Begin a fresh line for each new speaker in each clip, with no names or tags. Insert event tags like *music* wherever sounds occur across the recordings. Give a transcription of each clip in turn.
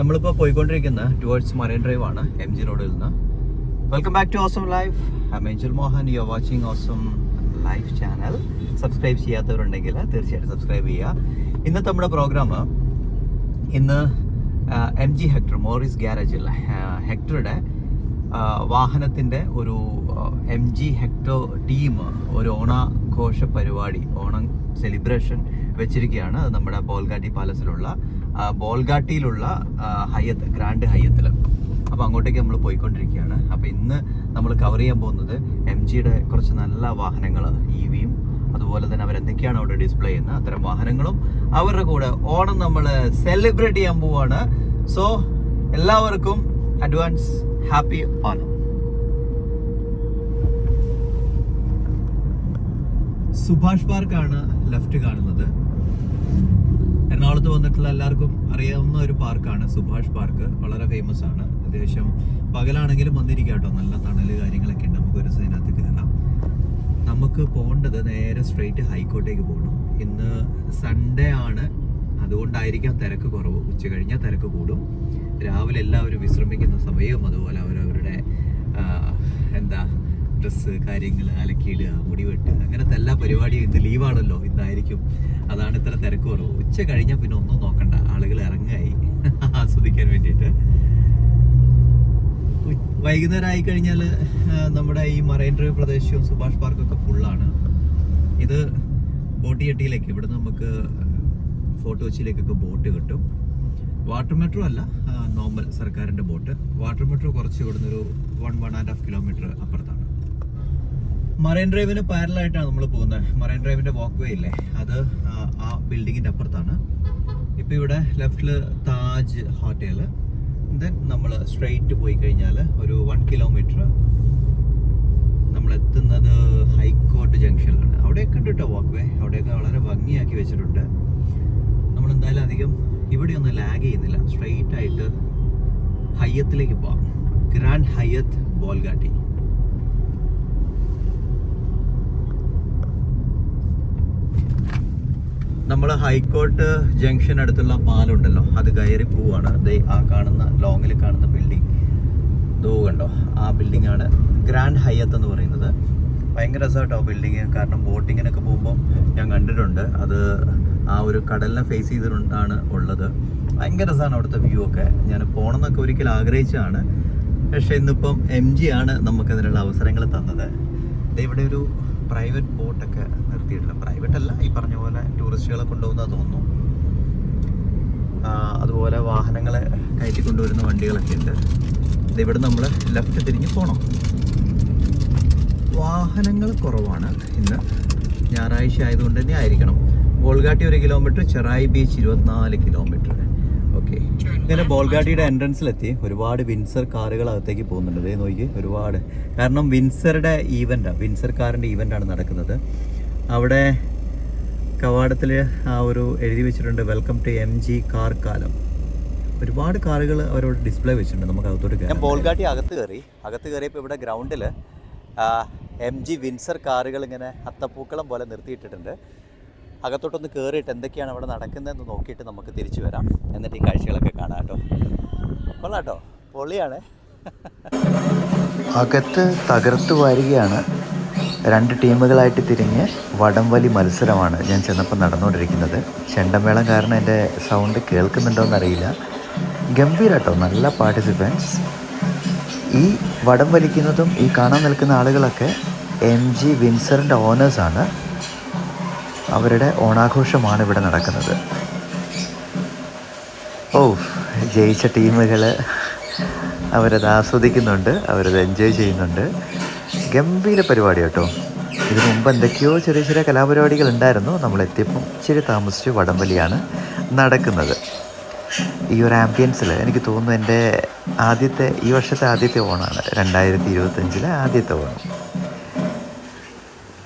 നമ്മളിപ്പോൾ പോയിക്കൊണ്ടിരിക്കുന്ന towards marine drive ആണ് എം ജി റോഡിൽ നിന്ന്. Welcome back to awesome life മെഞ്ചൽ Mohan you are watching awesome life channel subscribe ചെയ്യാത്തവരുണ്ടെങ്കിൽ തീർച്ചയായിട്ടും സബ്സ്ക്രൈബ് ചെയ്യുക. ഇന്നത്തെ നമ്മുടെ പ്രോഗ്രാം ഇന്ന് എം ജി ഹെക്ടർ മോറിസ് ഗ്യാരേജിൽ ഹെക്ടറുടെ വാഹനത്തിന്റെ ഒരു എം ജി ഹെക്ടർ ടീം ഒരു ഓണാഘോഷ പരിപാടി ഓണം സെലിബ്രേഷൻ വെച്ചിരിക്കുകയാണ്. അത് നമ്മുടെ പോൽഗാട്ടി പാലസിലുള്ള ബോൾഗാട്ടിയിലുള്ള ഹയ്യത്ത് ഗ്രാൻഡ് ഹയത്തിൽ അപ്പോൾ അങ്ങോട്ടേക്ക് നമ്മൾ പോയിക്കൊണ്ടിരിക്കുകയാണ്. അപ്പോൾ ഇന്ന് നമ്മൾ കവർ ചെയ്യാൻ പോകുന്നത് എം ജിയുടെ കുറച്ച് നല്ല വാഹനങ്ങൾ ഇ വിയും അതുപോലെ തന്നെ അവരെന്തൊക്കെയാണ് അവിടെ ഡിസ്പ്ലേ ചെയ്യുന്നത് അത്തരം വാഹനങ്ങളും അവരുടെ കൂടെ ഓണം നമ്മൾ സെലിബ്രേറ്റ് ചെയ്യാൻ പോവാണ്. സോ എല്ലാവർക്കും അഡ്വാൻസ് ഹാപ്പി ഓണം സുഭാഷ് പാർക്കാണ് ലെഫ്റ്റ് കാണുന്നത്. എറണാകുളത്ത് വന്നിട്ടുള്ള എല്ലാവർക്കും അറിയാവുന്ന ഒരു പാർക്കാണ് സുഭാഷ് പാർക്ക്. വളരെ ഫേമസ് ആണ്. അത്യാവശ്യം പകലാണെങ്കിലും വന്നിരിക്കാം കേട്ടോ. നല്ല തണൽ കാര്യങ്ങളൊക്കെ ഉണ്ട്. നമുക്ക് ഒരു ദിവസം അതിനകത്ത് കയറാം നമുക്ക് പോകേണ്ടത് നേരെ സ്ട്രെയിറ്റ് ഹൈക്കോട്ടേക്ക് പോകണം. ഇന്ന് സൺഡേ ആണ്. അതുകൊണ്ടായിരിക്കാം തിരക്ക് കുറവ്. ഉച്ച കഴിഞ്ഞാൽ തിരക്ക് കൂടും. രാവിലെ എല്ലാവരും വിശ്രമിക്കുന്ന സമയവും അതുപോലെ അവരവരുടെ എന്താ ഡ്രസ്സ് കാര്യങ്ങൾ അലക്കിയിടുക മുടി വെട്ടുക അങ്ങനത്തെ എല്ലാ പരിപാടിയും ഇന്ന് ലീവാണല്ലോ ഇന്നായിരിക്കും. അതാണ് ഇത്ര തിരക്ക് കുറവ്. ഉച്ച കഴിഞ്ഞാൽ പിന്നെ ഒന്നും നോക്കണ്ട. ആളുകൾ ഇറങ്ങായി. *laughs* ആസ്വദിക്കാൻ വേണ്ടിയിട്ട്. വൈകുന്നേരം ആയി കഴിഞ്ഞാൽ നമ്മുടെ ഈ മറൈൻ ഡ്രൈവ് പ്രദേശവും സുഭാഷ് പാർക്കൊക്കെ ഫുള്ളാണ് ഇത് ബോട്ട് ജെട്ടിയിലേക്ക് ഇവിടെ നമുക്ക് ഫോർട്ട് കൊച്ചിയിലേക്കൊക്കെ ബോട്ട് കിട്ടും. വാട്ടർ മെട്രോ അല്ല നോർമൽ സർക്കാരിന്റെ ബോട്ട്. വാട്ടർ മെട്രോ കുറച്ച് ഇവിടുന്ന് ഒരു one one and half kilometre അപ്പുറത്താണ്. മറൈൻ ഡ്രൈവിന് പാരലായിട്ടാണ് നമ്മൾ പോകുന്നത്. മറൈൻ ഡ്രൈവിന്റെ വാക്ക് വേ ഇല്ലേ? അത് ആ, ബിൽഡിങ്ങിന്റെ അപ്പുറത്താണ്. ഇപ്പം ഇവിടെ ലെഫ്റ്റിൽ താജ് ഹോട്ടൽ ദെൻ നമ്മൾ സ്ട്രെയിറ്റ് പോയി കഴിഞ്ഞാൽ ഒരു വൺ കിലോമീറ്റർ നമ്മൾ എത്തുന്നത് ഹൈക്കോർട്ട് ജംഗ്ഷനിലാണ് അവിടെയൊക്കെ ഉണ്ട് കേട്ടോ വാക്ക് വേ അവിടെയൊക്കെ വളരെ ഭംഗിയാക്കി വെച്ചിട്ടുണ്ട്. നമ്മൾ എന്തായാലും അധികം ഇവിടെ ഒന്നും ലാഗ് ചെയ്യുന്നില്ല. സ്ട്രെയിറ്റ് ആയിട്ട് ഹയ്യത്തിലേക്ക് പോവാം. ഗ്രാൻഡ് ഹയ്യത്ത് ബോൾഗാട്ടി നമ്മൾ ഹൈക്കോർട്ട് ജംഗ്ഷൻ അടുത്തുള്ള പാലുണ്ടല്ലോ. അത് കയറി പോവാണ്. ദേ ആ കാണുന്ന ലോങ്ങിൽ കാണുന്ന ബിൽഡിംഗ് ദോ കണ്ടോ? ആ ബിൽഡിംഗ് ആണ് ഗ്രാൻഡ് ഹയത്ത് എന്ന് പറയുന്നത്. ഭയങ്കര രസമായിട്ടോ ബിൽഡിങ് കാരണം ബോട്ടിങ്ങിനൊക്കെ പോകുമ്പോൾ ഞാൻ കണ്ടിട്ടുണ്ട്. അത് ആ ഒരു കടലിനെ ഫേസ് ചെയ്തിട്ടാണ് ഉള്ളത്. ഭയങ്കര രസമാണ് അവിടുത്തെ വ്യൂ ഒക്കെ. ഞാൻ പോകണമെന്നൊക്കെ ഒരിക്കലും ആഗ്രഹിച്ചതാണ്. പക്ഷേ ഇന്നിപ്പം എം ജി ആണ് നമുക്കതിനുള്ള അവസരങ്ങൾ തന്നത്. ഇവിടെ ഒരു പ്രൈവറ്റ് ബോട്ടൊക്കെ നിർത്തിയിട്ടുണ്ട് പ്രൈവറ്റ് അല്ല ഈ പറഞ്ഞ പോലെ ടൂറിസ്റ്റുകളെ കൊണ്ടുപോകുന്ന തോന്നുന്നു. അതുപോലെ വാഹനങ്ങളെ കയറ്റി കൊണ്ടുവരുന്ന വണ്ടികളൊക്കെ ഉണ്ട്. ഇതിവിടെ നമ്മൾ ലെഫ്റ്റ് തിരിഞ്ഞ് പോകണം വാഹനങ്ങൾ കുറവാണ്. ഇന്ന് ഞായറാഴ്ച ആയതുകൊണ്ട് തന്നെ ആയിരിക്കണം. ഗോൾഗാട്ടി ഒരു കിലോമീറ്റർ ചെറായി ബീച്ച് ഇരുപത്തിനാല് ഓക്കെ ഇങ്ങനെ ബോൾഗാട്ടിയുടെ എൻട്രൻസിലെത്തി ഒരുപാട് വിൻസർ കാറുകൾ അകത്തേക്ക് പോകുന്നുണ്ട്. ഇതേ നോക്കി ഒരുപാട്. കാരണം വിൻസറുടെ ഈവന്റാണ് വിൻസർ കാറിന്റെ ഈവന്റാണ് നടക്കുന്നത്. അവിടെ കവാടത്തിൽ ആ ഒരു എഴുതി വെച്ചിട്ടുണ്ട് welcome to M G car കാലം. ഒരുപാട് കാറുകൾ അവരോട് ഡിസ്പ്ലേ വെച്ചിട്ടുണ്ട്. നമുക്ക് അകത്തോട്ട് കയറാം ബോൾഗാട്ടി അകത്ത് കയറി അകത്ത് കയറിയപ്പോൾ ഇവിടെ ഗ്രൗണ്ടിൽ എം ജി വിൻസർ കാറുകൾ ഇങ്ങനെ അത്തപ്പൂക്കളം പോലെ നിർത്തിയിട്ടിട്ടുണ്ട്. അകത്തോട്ടൊന്ന് കയറിയിട്ട് എന്തൊക്കെയാണ് അവിടെ നടക്കുന്നതെന്ന് നോക്കിയിട്ട് നമുക്ക് തിരിച്ചു വരാം. എന്നിട്ട് ഈ കാഴ്ചകളൊക്കെ കാണാം കേട്ടോ. കൊള്ളാം കേട്ടോ. പൊളിയാണ്.
അകത്ത് തകർത്ത് വാരുകയാണ്. രണ്ട് ടീമുകളായിട്ട് തിരിഞ്ഞ് വടംവലി മത്സരമാണ് ഞാൻ ചെന്നപ്പോൾ നടന്നുകൊണ്ടിരിക്കുന്നത്. ചെണ്ടമേളം കാരണം എന്റെ സൗണ്ട് കേൾക്കുന്നുണ്ടോയെന്ന് അറിയില്ല ഗംഭീരട്ടോ നല്ല പാർട്ടിസിപ്പൻസ് ഈ വടം വലിക്കുന്നതും ഈ കാണാൻ നിൽക്കുന്ന ആളുകളൊക്കെ എം ജി വിൻസറിന്റെ ഓണേഴ്സാണ് അവരുടെ ഓണാഘോഷമാണ് ഇവിടെ നടക്കുന്നത്. ഓ ജയിച്ച ടീമുകൾ അവരത് ആസ്വദിക്കുന്നുണ്ട് അവരത് എൻജോയ് ചെയ്യുന്നുണ്ട്. ഗംഭീര പരിപാടി കേട്ടോ. ഇതിനു മുമ്പ് എന്തൊക്കെയോ ചെറിയ ചെറിയ കലാപരിപാടികൾ ഉണ്ടായിരുന്നു. നമ്മൾ എത്തിയപ്പം ഇച്ചിരി താമസിച്ച് വടംവലിയാണ് നടക്കുന്നത്. ഈ ഒരു ആംബിയൻസിൽ എനിക്ക് തോന്നുന്നു എന്റെ ആദ്യത്തെ ഈ വർഷത്തെ ആദ്യത്തെ ഓണാണ്. രണ്ടായിരത്തി ഇരുപത്തഞ്ചിലെ ആദ്യത്തെ ഓണം.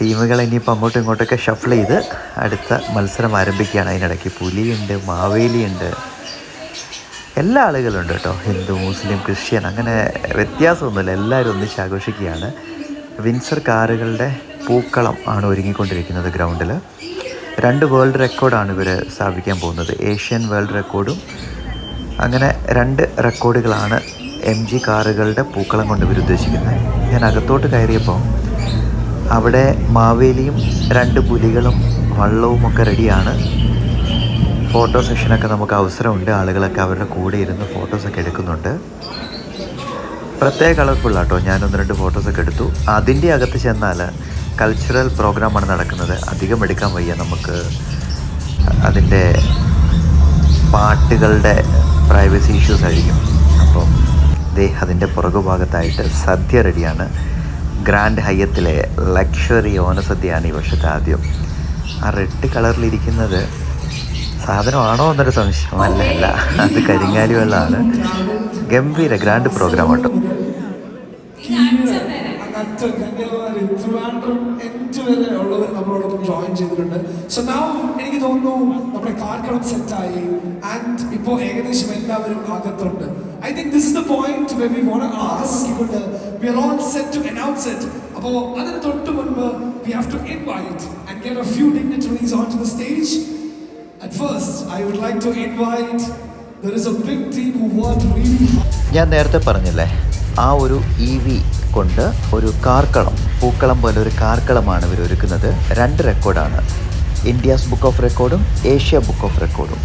ടീമുകൾ ഇനിയിപ്പോൾ അങ്ങോട്ടും ഇങ്ങോട്ടൊക്കെ ഷഫിൾ ചെയ്ത് അടുത്ത മത്സരം ആരംഭിക്കുകയാണ്. അതിനിടയ്ക്ക് പുലിയുണ്ട് മാവേലിയുണ്ട് എല്ലാ ആളുകളുണ്ട് കേട്ടോ. ഹിന്ദു മുസ്ലിം ക്രിസ്ത്യൻ അങ്ങനെ വ്യത്യാസമൊന്നുമില്ല. എല്ലാവരും ഒന്നിച്ച് ആഘോഷിക്കുകയാണ്. വിൻസർ കാറുകളുടെ പൂക്കളം ആണ് ഒരുങ്ങിക്കൊണ്ടിരിക്കുന്നത് ഗ്രൗണ്ടിൽ രണ്ട് വേൾഡ് റെക്കോർഡാണ് ഇവർ സ്ഥാപിക്കാൻ പോകുന്നത്. ഏഷ്യൻ വേൾഡ് റെക്കോർഡും
അങ്ങനെ രണ്ട് റെക്കോർഡുകളാണ് എം ജി കാറുകളുടെ പൂക്കളം കൊണ്ട് ഇവർ ഉദ്ദേശിക്കുന്നത്. ഞാൻ അകത്തോട്ട് കയറിയപ്പോൾ അവിടെ മാവേലിയും രണ്ട് പുലികളും വള്ളവും ഒക്കെ റെഡിയാണ്. ഫോട്ടോ സെഷനൊക്കെ നമുക്ക് അവസരമുണ്ട്. ആളുകളൊക്കെ അവരുടെ കൂടെ ഇരുന്ന് ഫോട്ടോസൊക്കെ എടുക്കുന്നുണ്ട്. പ്രത്യേക കളർഫുൾ ഞാൻ ഒന്ന് രണ്ട് ഫോട്ടോസൊക്കെ എടുത്തു. അതിന്റെ അകത്ത് ചെന്നാൽ കൾച്ചറൽ പ്രോഗ്രാമാണ് നടക്കുന്നത്. അധികം എടുക്കാൻ വയ്യ നമുക്ക്. അതിന്റെ പാട്ടുകളുടെ പ്രൈവസി ഇഷ്യൂസ് ആയിരിക്കും. അപ്പം ദേ അതിന്റെ പുറകു ഭാഗത്തായിട്ട് സദ്യ റെഡിയാണ്. ഗ്രാൻഡ് ഹയ്യത്തിലെ ലക്ഷറി ഓനസദ്യയാണ് ഈ വർഷത്തെ ആദ്യം. ആ റെഡ് കളറിലിരിക്കുന്നത് സാധനമാണോ എന്നൊരു സംശയം. അല്ല അല്ല അത് കരിങ്ങാലി വെള്ളമാണ് ഗംഭീര ഗ്രാൻഡ് പ്രോഗ്രാം കേട്ടോ.
ജോയിൻ ചെയ്തിട്ടുണ്ട് സോ എനിക്ക് തോന്നുന്നു നമ്മുടെ ആൻഡ് ഏകദേശം എല്ലാവരും അകത്തുണ്ട് I think this the point to ask കൊണ്ട് we are all set to announce it അപ്പോൾ അതിന് തൊട്ട് we have to invite and get a few dignitaries onto the stage at first I would like to invite there is a big team who worked really hard
ഞാൻ നേരത്തെ പറഞ്ഞില്ലേ ആ ഒരു E V കൊണ്ട് ഒരു കാർക്കളം പൂക്കളം പോലെ ഒരു കാർക്കളമാണ് ഇവർ ഒരുക്കുന്നത് രണ്ട് റെക്കോർഡാണ് ഇന്ത്യാസ് ബുക്ക് ഓഫ് റെക്കോർഡും ഏഷ്യ ബുക്ക് ഓഫ് റെക്കോർഡും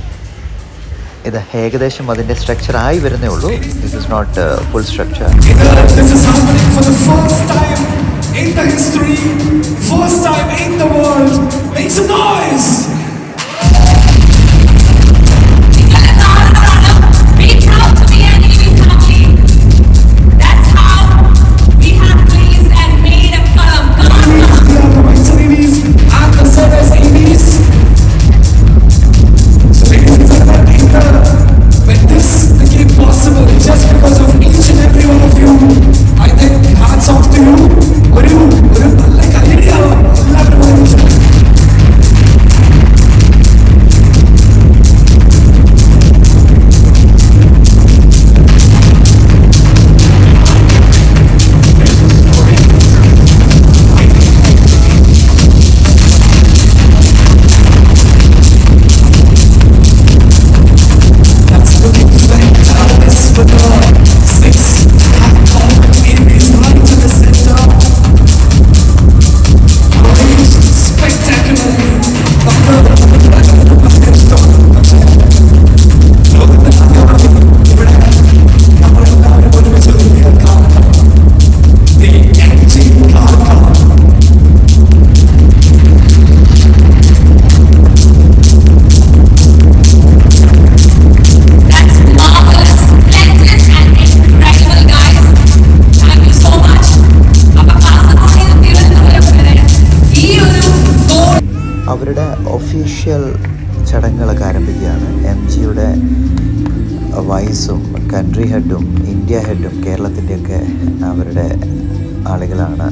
ഇത് ഏകദേശം അതിന്റെ സ്ട്രക്ചർ ആയി വരുന്നേ ഉള്ളൂ. This is not full structure country ഹെഡും India ഹെഡും കേരളത്തിന്റെയൊക്കെ അവരുടെ ആളുകളാണ്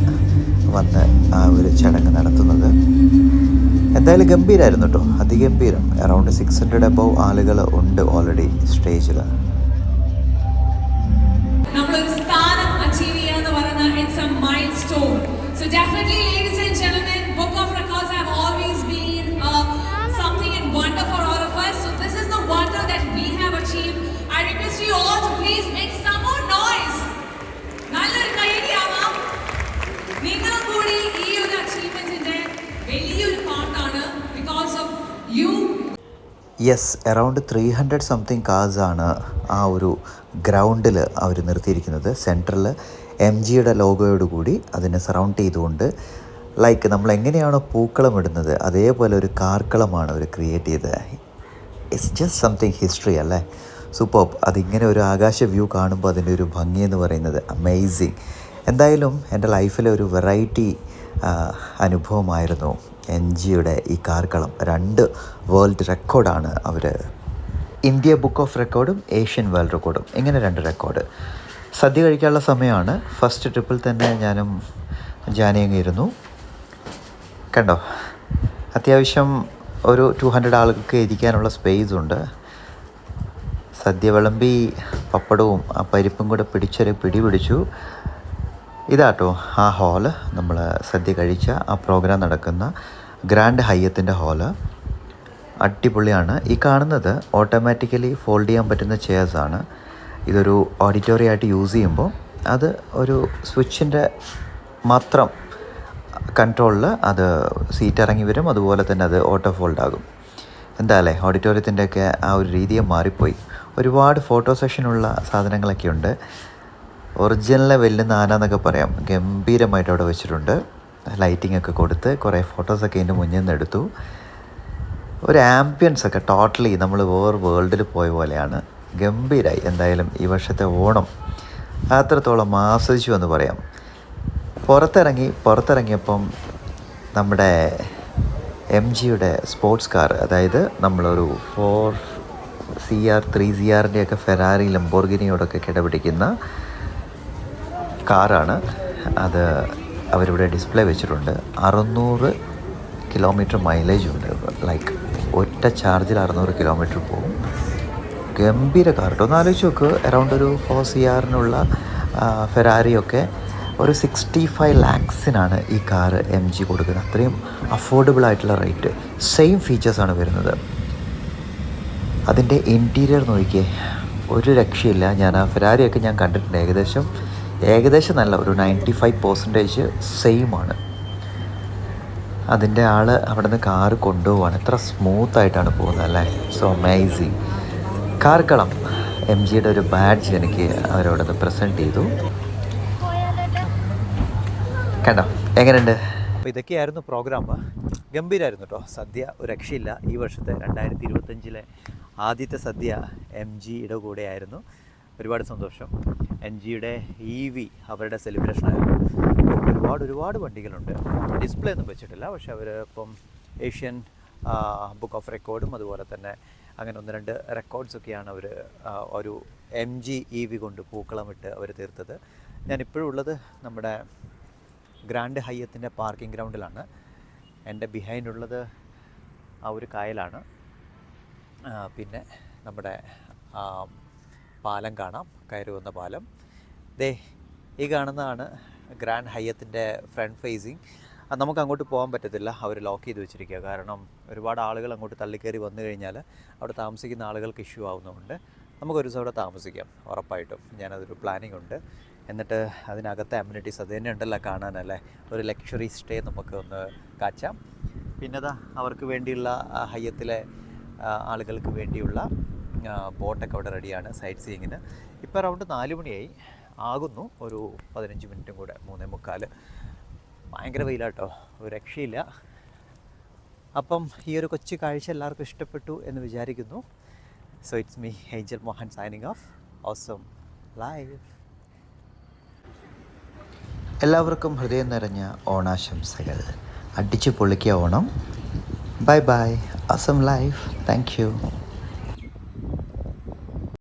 വന്ന് ആ ഒരു ചടങ്ങ് നടത്തുന്നത്. എന്തായാലും ഗംഭീരമായിരുന്നു കേട്ടോ അതിഗംഭീരം. അറൗണ്ട് സിക്സ് ഹൺഡ്രഡ് അബവ് ആളുകൾ ഉണ്ട് ഓൾറെഡി സ്റ്റേജിൽ
സ്ഥാനം അച്ചീവ് ചെയ്യുക എന്ന് പറയുന്ന it's a milestone so definitely ladies and
yes around three hundred something ആണ് ആ ഒരു ഗ്രൗണ്ടിൽ അവർ നിർത്തിയിരിക്കുന്നത്. സെൻട്രൽ എം ജിയുടെ ലോഗോയോട് കൂടി അതിനെ സറൗണ്ട് ചെയ്തുകൊണ്ട് ലൈക്ക് നമ്മൾ എങ്ങനെയാണോ പൂക്കളം ഇടുന്നത് അതേപോലെ ഒരു കാർക്കളമാണ് അവർ ക്രിയേറ്റ് ചെയ്തത്. ഇറ്റ്സ് ജസ്റ്റ് സംതിങ് ഹിസ്റ്ററി അല്ലേ? സൂപ്പർ അതിങ്ങനെ ഒരു ആകാശ വ്യൂ കാണുമ്പോൾ അതിന്റെ ഒരു ഭംഗി എന്ന് പറയുന്നത് അമേസിങ് എന്തായാലും എന്റെ ലൈഫിലെ ഒരു വെറൈറ്റി അനുഭവമായിരുന്നു. എൻ ജിയുടെ ഈ കാർക്കളം രണ്ട് വേൾഡ് റെക്കോർഡാണ് അവർ ഇന്ത്യ ബുക്ക് ഓഫ് റെക്കോർഡും ഏഷ്യൻ വേൾഡ് റെക്കോർഡും ഇങ്ങനെ രണ്ട് റെക്കോർഡ്. സദ്യ കഴിക്കാനുള്ള സമയമാണ്. ഫസ്റ്റ് ട്രിപ്പിൽ തന്നെ ഞാനും ജാനിയങ്ങ് ഇരുന്നു. കണ്ടോ? അത്യാവശ്യം ഒരു ടു ഹൺഡ്രഡ് ആളുകൾക്ക് ഇരിക്കാനുള്ള സ്പേസ് ഉണ്ട്. സദ്യ വിളമ്പി പപ്പടവും ആ പരിപ്പും കൂടെ പിടിച്ചൊരു പിടി പിടിച്ചു. ഇതാട്ടോ ആ ഹാൾ നമ്മൾ സദ്യ കഴിച്ച ആ പ്രോഗ്രാം നടക്കുന്ന ഗ്രാൻഡ് ഹയ്യത്തിന്റെ ഹാൾ. അടിപൊളിയാണ്. ഈ കാണുന്നത് ഓട്ടോമാറ്റിക്കലി ഫോൾഡ് ചെയ്യാൻ പറ്റുന്ന ചെയർസാണ് ഇതൊരു ഓഡിറ്റോറിയം ആയിട്ട് യൂസ് ചെയ്യുമ്പോൾ അത് ഒരു സ്വിച്ചിന്റെ മാത്രം കൺട്രോളിൽ അത് സീറ്റ് ഇറങ്ങി വരും. അതുപോലെ തന്നെ അത് ഓട്ടോ ഫോൾഡ് ആകും. എന്താ അല്ലേ? ഓഡിറ്റോറിയത്തിന്റെയൊക്കെ ആ ഒരു രീതിയെ മാറിപ്പോയി. ഒരുപാട് ഫോട്ടോ സെഷനുള്ള സാധനങ്ങളൊക്കെ ഉണ്ട്. ഒറിജിനലെ വെല്ലുന്ന ആന എന്നൊക്കെ പറയാം. ഗംഭീരമായിട്ട് അവിടെ വെച്ചിട്ടുണ്ട്. ലൈറ്റിംഗ് ഒക്കെ കൊടുത്ത് കുറേ ഫോട്ടോസൊക്കെ ഇതിന്റെ മുന്നിൽ നിന്ന് എടുത്തു. ഒരു ആംബിയൻസ് ഒക്കെ ടോട്ടലി നമ്മൾ വേറെ വേൾഡിൽ പോയ പോലെയാണ്. ഗംഭീരായി. എന്തായാലും ഈ വർഷത്തെ ഓണം അത്രത്തോളം ആസ്വദിച്ചു എന്ന് പറയാം. പുറത്തിറങ്ങി പുറത്തിറങ്ങിയപ്പം നമ്മുടെ എം ജിയുടെ സ്പോർട്സ് കാർ അതായത് നമ്മളൊരു four C R three C ആറിന്റെയൊക്കെ Ferrari ലംബോർഗിനിയോടൊക്കെ കിടപിടിക്കുന്ന കാറാണ്. അത് അവരിവിടെ ഡിസ്പ്ലേ വെച്ചിട്ടുണ്ട്. അറുന്നൂറ് കിലോമീറ്റർ മൈലേജ് ഉണ്ട്. ലൈക്ക് ഒറ്റ ചാർജിൽ അറുന്നൂറ് കിലോമീറ്റർ പോകും. ഗംഭീര കാർ കേട്ടോ ഒന്ന് ആലോചിച്ച് നോക്ക്. അറൗണ്ട് ഒരു ഫോർ സി ആറിനുള്ള ഫെറാറിയൊക്കെ ഒരു സിക്സ്റ്റി ഫൈവ് ലാക്സിനാണ് ഈ കാർ എം ജി കൊടുക്കുന്നത്. അത്രയും അഫോർഡബിൾ ആയിട്ടുള്ള റേറ്റ് സെയിം ഫീച്ചേഴ്സാണ് വരുന്നത്. അതിന്റെ ഇന്റീരിയർ നോക്കിയേ. ഒരു രക്ഷയില്ല. ഞാൻ ആ ഫെരാരിയൊക്കെ ഞാൻ കണ്ടിട്ടുണ്ട്. ഏകദേശം ഏകദേശം നല്ല ഒരു നയന്റി ഫൈവ് പെർസെന്റേജ് സെയിമാണ് അതിന്റെ ആൾ അവിടെ നിന്ന് കാറ് കൊണ്ടുപോവാണ്. എത്ര സ്മൂത്ത് ആയിട്ടാണ് പോകുന്നത് അല്ലേ? സോ അമേസിങ് കാർക്കളം എം ജിയുടെ ഒരു ബാഡ്ജ് എനിക്ക് അവരോടൊന്ന് പ്രസന്റ് ചെയ്തു. കണ്ടോ? എങ്ങനെയുണ്ട്? അപ്പോൾ ഇതൊക്കെയായിരുന്നു പ്രോഗ്രാം ഗംഭീരമായിരുന്നു കേട്ടോ സദ്യ ഒരു രക്ഷയില്ല. ഈ വർഷത്തെ രണ്ടായിരത്തി ഇരുപത്തഞ്ചിലെ ആദ്യത്തെ സദ്യ എം ജിയുടെ കൂടെയായിരുന്നു. ഒരുപാട് സന്തോഷം. എൻ ജിയുടെ ഇ വി അവരുടെ സെലിബ്രേഷൻ ആയിരുന്നു ഒരുപാട് ഒരുപാട് വണ്ടികളുണ്ട്. ഡിസ്പ്ലേ ഒന്നും വെച്ചിട്ടില്ല. പക്ഷെ അവർ ഇപ്പം ഏഷ്യൻ ബുക്ക് ഓഫ് റെക്കോർഡും അതുപോലെ തന്നെ അങ്ങനെ ഒന്ന് രണ്ട് റെക്കോർഡ്സൊക്കെയാണ് അവർ ഒരു എം ജി ഇ വി കൊണ്ട് പൂക്കളമിട്ട് അവർ തീർത്തത്. ഞാനിപ്പോഴും ഉള്ളത് നമ്മുടെ ഗ്രാൻഡ് ഹയ്യത്തിന്റെ പാർക്കിംഗ് ഗ്രൗണ്ടിലാണ് എന്റെ ബിഹൈൻഡ് ഉള്ളത് ആ ഒരു കായലാണ്. പിന്നെ നമ്മുടെ പാലം കാണാം കയറി വന്ന പാലം. ദേ ഈ കാണുന്നതാണ് ഗ്രാൻഡ് ഹയ്യത്തിന്റെ ഫ്രണ്ട് ഫേസിങ്. നമുക്ക് അങ്ങോട്ട് പോകാൻ പറ്റത്തില്ല അവർ ലോക്ക് ചെയ്ത് വെച്ചിരിക്കുക. കാരണം ഒരുപാട് ആളുകൾ അങ്ങോട്ട് തള്ളിക്കയറി വന്നു കഴിഞ്ഞാൽ അവിടെ താമസിക്കുന്ന ആളുകൾക്ക് ഇഷ്യൂ ആവുന്നതുകൊണ്ട് നമുക്കൊരു ദിവസം അവിടെ താമസിക്കാം ഉറപ്പായിട്ടും. ഞാനതൊരു പ്ലാനിംഗ് ഉണ്ട്. എന്നിട്ട് അതിനകത്തെ അമ്യൂണിറ്റീസ് അത് തന്നെ ഉണ്ടല്ലോ കാണാനല്ലേ? ഒരു ലക്ഷറി സ്റ്റേ നമുക്ക് ഒന്ന് കാച്ചാം. പിന്നെ അവർക്ക് വേണ്ടിയുള്ള ഹയ്യത്തിലെ ആളുകൾക്ക് വേണ്ടിയുള്ള ബോട്ടൊക്കെ അവിടെ റെഡിയാണ് സൈറ്റ് സീയിങ്ങിന്. ഇപ്പോൾ അറൗണ്ട് നാല് മണിയായി. ആകുന്നു. ഒരു പതിനഞ്ച് മിനിറ്റും കൂടെ മൂന്നേ മുക്കാൽ ഭയങ്കര വെയിലാട്ടോ. ഒരു രക്ഷയില്ല. അപ്പം ഈ ഒരു കൊച്ചു കാഴ്ച എല്ലാവർക്കും ഇഷ്ടപ്പെട്ടു എന്ന് വിചാരിക്കുന്നു. So it's me Angel Mohan signing off awesome live എല്ലാവർക്കും ഹൃദയം നിറഞ്ഞ ഓണാശംസകൾ. അടിച്ചു പൊളിക്കുക Onam. Bye bye awesome life thank you